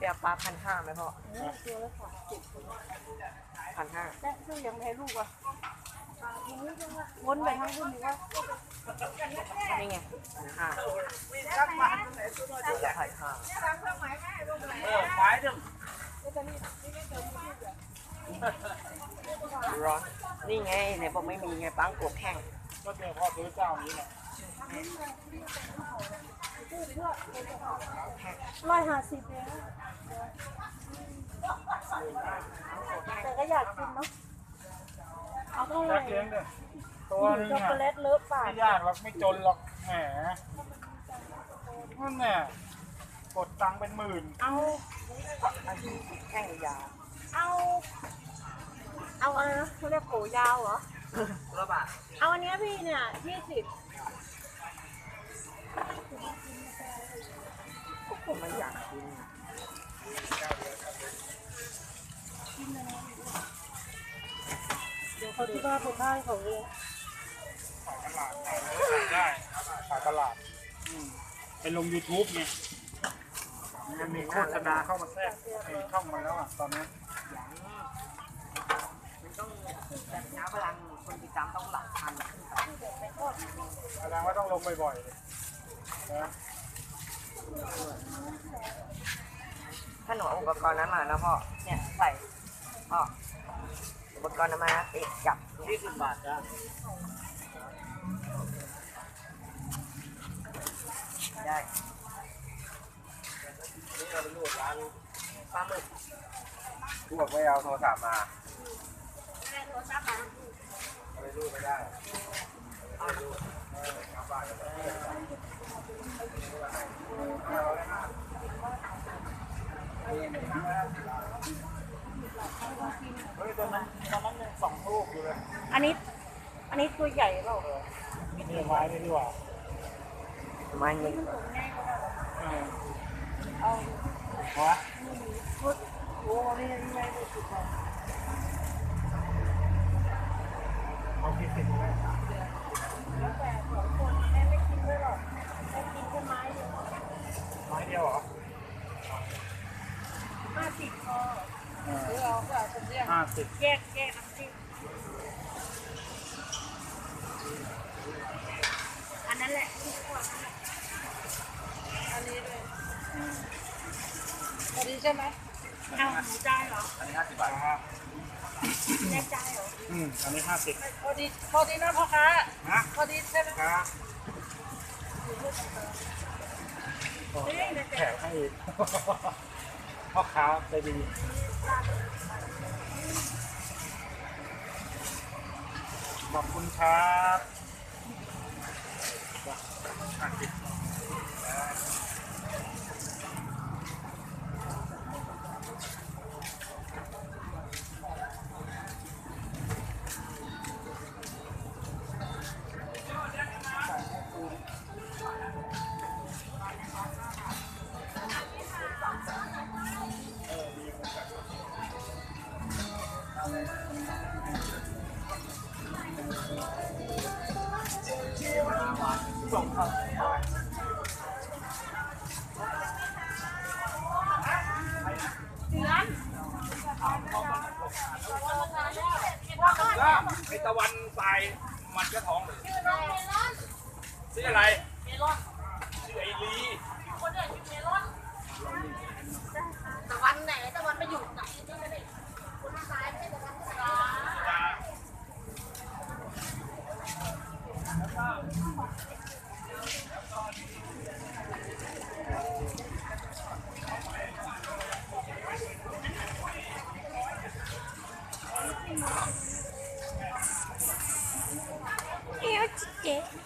ปียปลาพันห้าไหมพ่อพันห้าและซื้อยังไงลูกอะวนไปทางบุญดีว่านี่ไงพันห้าจะขายห้าเออไม้หนึ่งร้อนนี่ไงไหนบอกไม่มีไงปังโกแห้งก็เนี่ยพ่อซื้อเจ้านี้แหละ ร้อยห้าสิบเองแต่ก็อยากกินเนาะเอาเท่าไหร่เลี้ยงเนี่ยตัวนึงช็อกอะโกแลตเลอะปากไม่ยากหรอกไม่จนหรอกแหมนั่นแน่กดตังค์เป็นหมื่นเอาอันนี้แห้งยาวเอา เอาอะไรนะเขาเรียกโผยาวเหรอละบาทเอาอันเนี้ยพี่เนี่ยยี่สิบ ผมไม่อยากกินเดี๋ยวเขาที่บ้านเขาค่ายเขาเองขายตลาดขายได้ขายตลาดไปลง YouTube ไงมันมีโฆษณาเข้ามาแทรกในช่องมันแล้วอะตอนนี้มันต้องแบบน้ำพลังคนติดตามต้องหลักพันขึ้นไปแสดงว่าต้องลงบ่อยๆนะ ถ้าหนูเอาอุปกรณ์นั้นมานะพ่อ เนี่ยใส่พ่ออุปกรณ์นั้นมาติดจับยี่สิบบาทจ้ะได้นี่เราไปรูดร้านปลาหมึกพวกไม่เอาโทรศัพท์มาไปรูดไม่ได้เฮ้ยตอนนั้นตอนนั้นยังสองลูกอยู่เลยอันนี้ อันนี้ตัวใหญ่เปล่านี่ไม้นี่ดีกว่าไมันนี่เออเอาวะโอ้นี่นี่ไม่ได้สุดเลยเอาคิดสิบเลยแล้วแต่สองคนแม่ไม่กินด้วยหรอกแม่กินแค่ไม้เดียวไม้เดียวเหรอห้าสิบพอ เอหรืออเอาแบบผมเรียกห้าสิบแยกแยกน้ำจิ้มอันนั้นแหละที่กว่าอันนี้เลยพอดีใช่ไหมเอาหมูจ่ายเหรออันนี้ห้าสิบบาทครับแยกจ่ายเหรออืมอันนี้ห้าสิบพอดีพอดีนะพ่อค้านะพอดีใช่ไหมครับแถมให้พ่อค้าใจดี ขอบคุณครับ ก็ท้องเลยชื่ออะไรชื่อไอลีตะวันไหนตะวันไปอยู่ไหนนี่ไม่ได้คนซ้ายไม่ใช่ตะวันซ้าย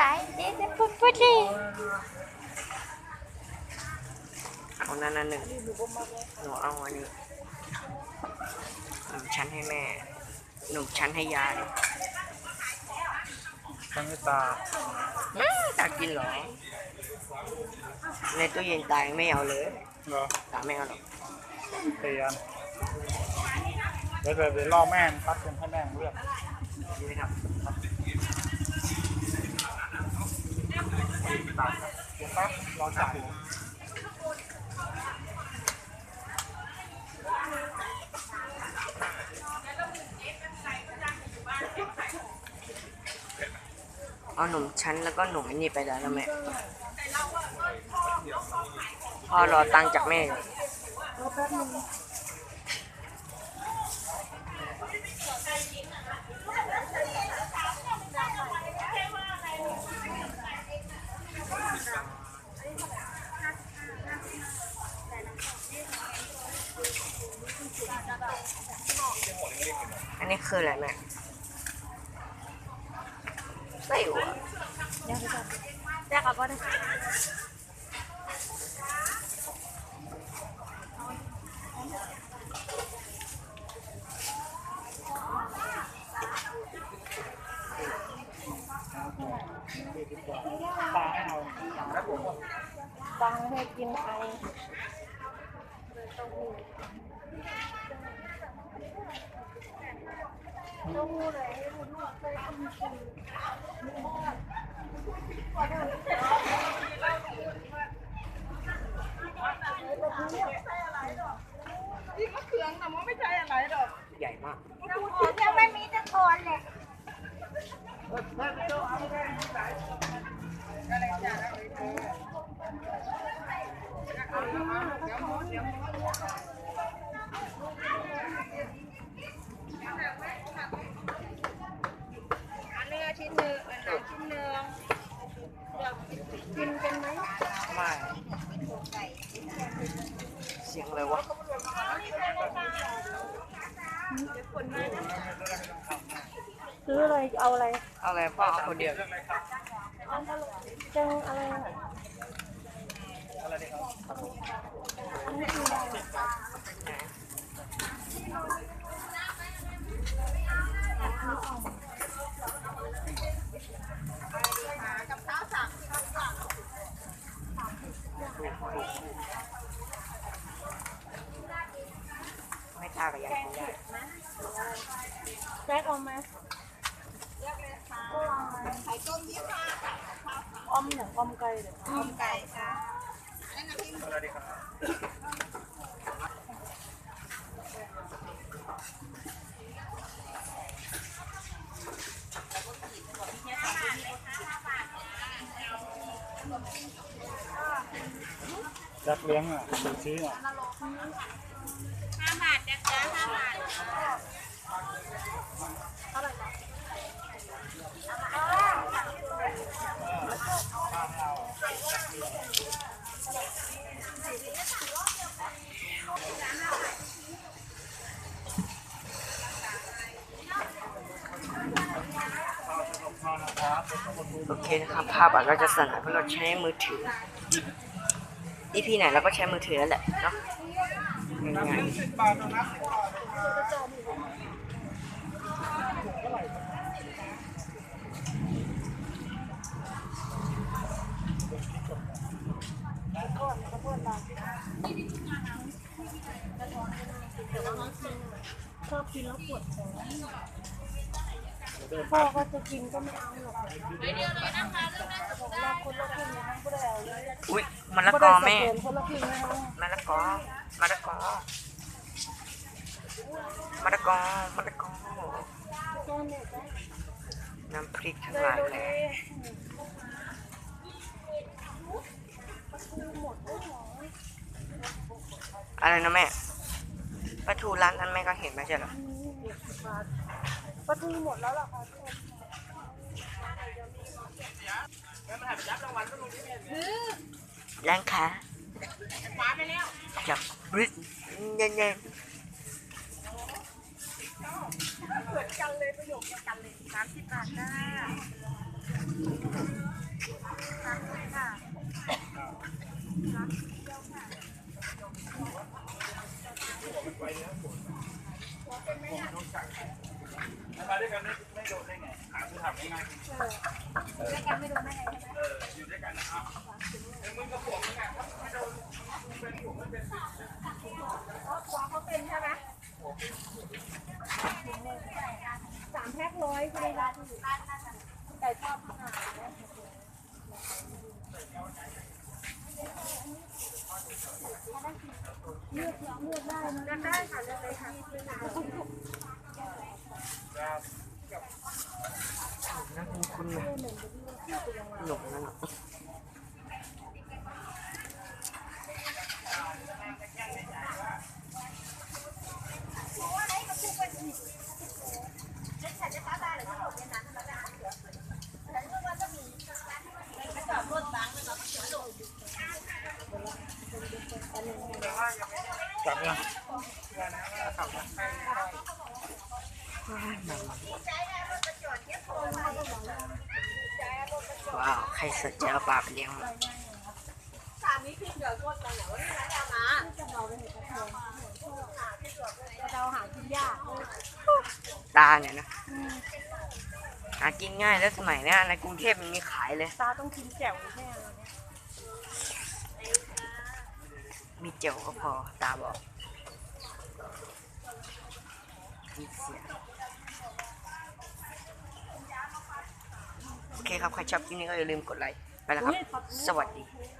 จ๊ตายเจ๊จะพูดพูดดิเอานั่นนั่นหนึ่งหนูเอาอันนี้หนุ่มชั้นให้แม่ หนุ่มชั้นให้ยายทั้งให้ตาตากินเหรอ ในตู้เย็นตายไม่เอาเลยเหรอตาไม่เอาหรอกเตียนเดี๋ยวเดี๋ยวเดี๋ยวล่อแม่พัดกันให้แม่เลือกนี่ครับ ตามครับ เดี๋ยวแป๊บรอจ่ายเอาหนุ่มชั้นแล้วก็หนุ่มนนี้ไปแล้วแม่พ่อรอตังจากแม่รอแป๊บนึง อันนี้คืออะไรแม่ไส้อั่วเดี๋ยวไปก่อนแยกกับพ่อได้ตาให้เอาตั งให้กินไอเต้าหู้เลยให้คุณลูกเคยกินกินใหญ่มาก ยังไม่มีตะโกนเลย เนื้อชิ้นหนึ่งอาหารชิ้นหนึ่ง กินกันไหม ไม่เสียงอะไรวะ ซื้ออะไรเอาอะไรเอาอะไรพ่อเอาคนเดียวจังอะไรอะไม่ตากับยายกินได้ แจ็คเอามา อ้อมอย่างอมไก่เลยออมไก่ค่ะสวัสดีครับจักเลี้ยงอะดูชี้อะห้าบาทจักจ้าห้าบาทเท่าไหร่จ๊ะ โอเคนะครับภาพอาจะสั่นอเพราะเราใช้มือถือ อีพีไหนเราก็ใช้มือถือนั่นแหละเนาะง่ายๆ ชอบกินแล้วปวดท้องพ่อก็จะกินก็ไม่เอาหรอกบอกรักคนละครึ่งนะคะก็ได้เลยอุ้ยมะละกอแม่คนละครึ่งนะคะมะละกอมะละกอมะละกอมะละกอน้ำพริกทั้งหลายแหละ อะไรนะแม่ปลาทูร้านนั้นแม่ก็เห็นไม่ใช่เหรอปลาทูหมดแล้วเหรอคะร้านค้าจับริดเย็นๆเหมือนกันเลยประโยคเดียวกันเลยสามสิบบาทจ้าด้วยกันไม่ไม่โดนได้ไงหาซื้อทำง่าย ด้วยกันไม่โดนได้ไงใช่ไหม ๆเอออยู่ด้วยกันนะครับไอ้มึงกับผมมึงอะไม่โดนเป็นผมไม่เป็นอ๋อขวาเขาเป็นใช่ไหมสามแพ็คร้อยใช่ไหมคะไก่ทอดอาหาเลือกเลือกได้นะเลือกได้ค่ะเลือกเลยค่ะนั่นคุณคุณนะหนุ่มนั่น กลับยังว้าว ใครสนใจเอาปลาไปเลี้ยงมั้งเราหากินยากตาเนี่ยนะ หากินง่ายแล้วสมัยเนี้ยในกรุงเทพมันมีขายเลย ตาต้องกินแจ่วแค่ไหน มีเจียวก็พอตาบอกมีเสียงโอเคครับ ใครชอบคลิปนี้ก็อย่าลืมกดไลค์ ไปแล้วครับ สวัสดีเ